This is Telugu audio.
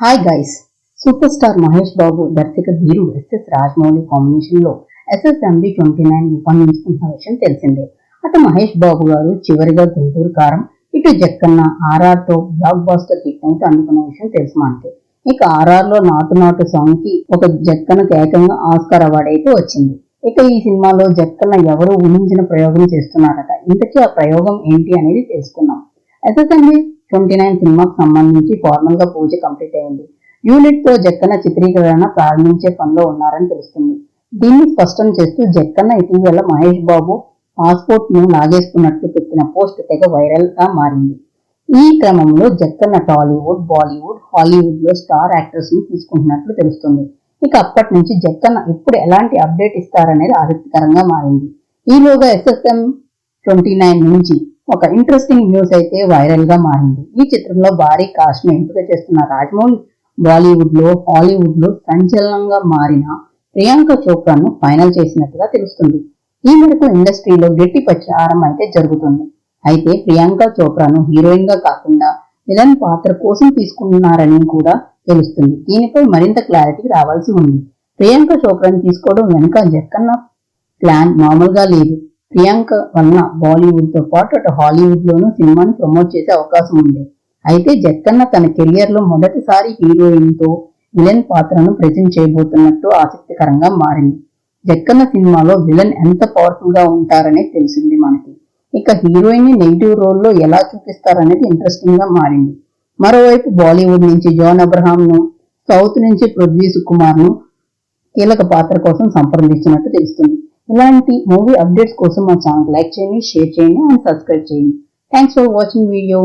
Hi guys super star Mahesh Babu దర్శక ధీరు ఎస్ఎస్ రాజమౌళి కాంబినేషన్లో ఎస్ఎస్ఎంబి ట్వంటీ నైన్ రూపొందించుకున్న విషయం తెలిసిందే. అటు మహేష్ బాబు గారు చివరిగా గుంటూరు కారం ఇటు జక్కన్న ఆర్ఆర్తో బ్లాక్ బాస్టర్ హిట్ అయితే అందుకున్న విషయం తెలుసు మనకి. ఇక ఆర్ఆర్లో నాటు నాటు సాంగ్కి ఒక జక్కన్నకు ఏకంగా ఆస్కార్ అవార్డు అయితే వచ్చింది. ఇక ఈ సినిమాలో జక్కన్న ఎవరు ఊహించిన ప్రయోగం చేస్తున్నారట? ఇంతకీ ఆ ప్రయోగం ఏంటి అనేది తెలుసుకుందాం. ఎస్ఎస్ఎంబి ట్వంటీ నైన్ సినిమాకు సంబంధించి ఫార్మల్గా పూజ కంప్లీట్ అయింది. యూనిట్తో జక్కన్న చిత్రీకరణ ప్రారంభించే పనిలో ఉన్నారని తెలుస్తుంది. దీన్ని స్పష్టం చేస్తూ జక్కన్న ఇటీవల మహేష్ బాబు పాస్పోర్ట్ను లాగేసుకున్నట్లు పెట్టిన పోస్ట్ తెగ వైరల్గా మారింది. ఈ క్రమంలో జక్కన్న టాలీవుడ్ బాలీవుడ్ హాలీవుడ్లో స్టార్ యాక్టర్స్ని తీసుకుంటున్నట్లు తెలుస్తుంది. ఇక అప్పటి నుంచి జక్కన్న ఇప్పుడు ఎలాంటి అప్డేట్ ఇస్తారనేది ఆసక్తికరంగా మారింది. ఈలోగా ఎస్ఎస్ఎం ట్వంటీ నైన్ నుంచి ఒక ఇంట్రెస్టింగ్ న్యూస్ అయితే వైరల్గా మారింది. ఈ చిత్రంలో భారీ కాస్ట్ను ఎంపిక చేస్తున్న రాజమౌళి బాలీవుడ్లో హాలీవుడ్లో సంచలనంగా మారిన ప్రియాంక చోప్రాను ఫైనల్ చేసినట్టుగా తెలుస్తుంది. ఈ మేరకు ఇండస్ట్రీలో గట్టి ప్రచారం అయితే జరుగుతుంది. అయితే ప్రియాంక చోప్రాను హీరోయిన్గా కాకుండా విలన్ పాత్ర కోసం తీసుకున్నారని కూడా తెలుస్తుంది. దీనిపై మరింత క్లారిటీ రావాల్సి ఉంది. ప్రియాంక చోప్రాను తీసుకోవడం వెనుక జక్కన్న ప్లాన్ మామూలుగా లేదు. ప్రియాంక వలన బాలీవుడ్తో పాటు అటు హాలీవుడ్ లోనూ సినిమాని ప్రమోట్ చేసే అవకాశం ఉంది. అయితే జక్కన్న తన కెరియర్లో మొదటిసారి హీరోయిన్తో విలన్ పాత్రను ప్రజెంట్ చేయబోతున్నట్టు ఆసక్తికరంగా మారింది. జక్కన్న సినిమాలో విలన్ ఎంత పవర్ఫుల్గా ఉంటారనే తెలిసింది మనకి. ఇక హీరోయిన్ని నెగిటివ్ రోల్లో ఎలా చూపిస్తారనేది ఇంట్రెస్టింగ్గా మారింది. మరోవైపు బాలీవుడ్ నుంచి జాన్ అబ్రహాం ను సౌత్ నుంచి పృథ్వీ కుమార్ను కీలక పాత్ర కోసం సంప్రదించినట్టు తెలుస్తుంది. ఇలాంటి మూవీ అప్డేట్స్ కోసం మా ఛానల్ లైక్ చేయండి షేర్ చేయండి అండ్ సబ్స్క్రైబ్ చేయండి. Thanks for watching video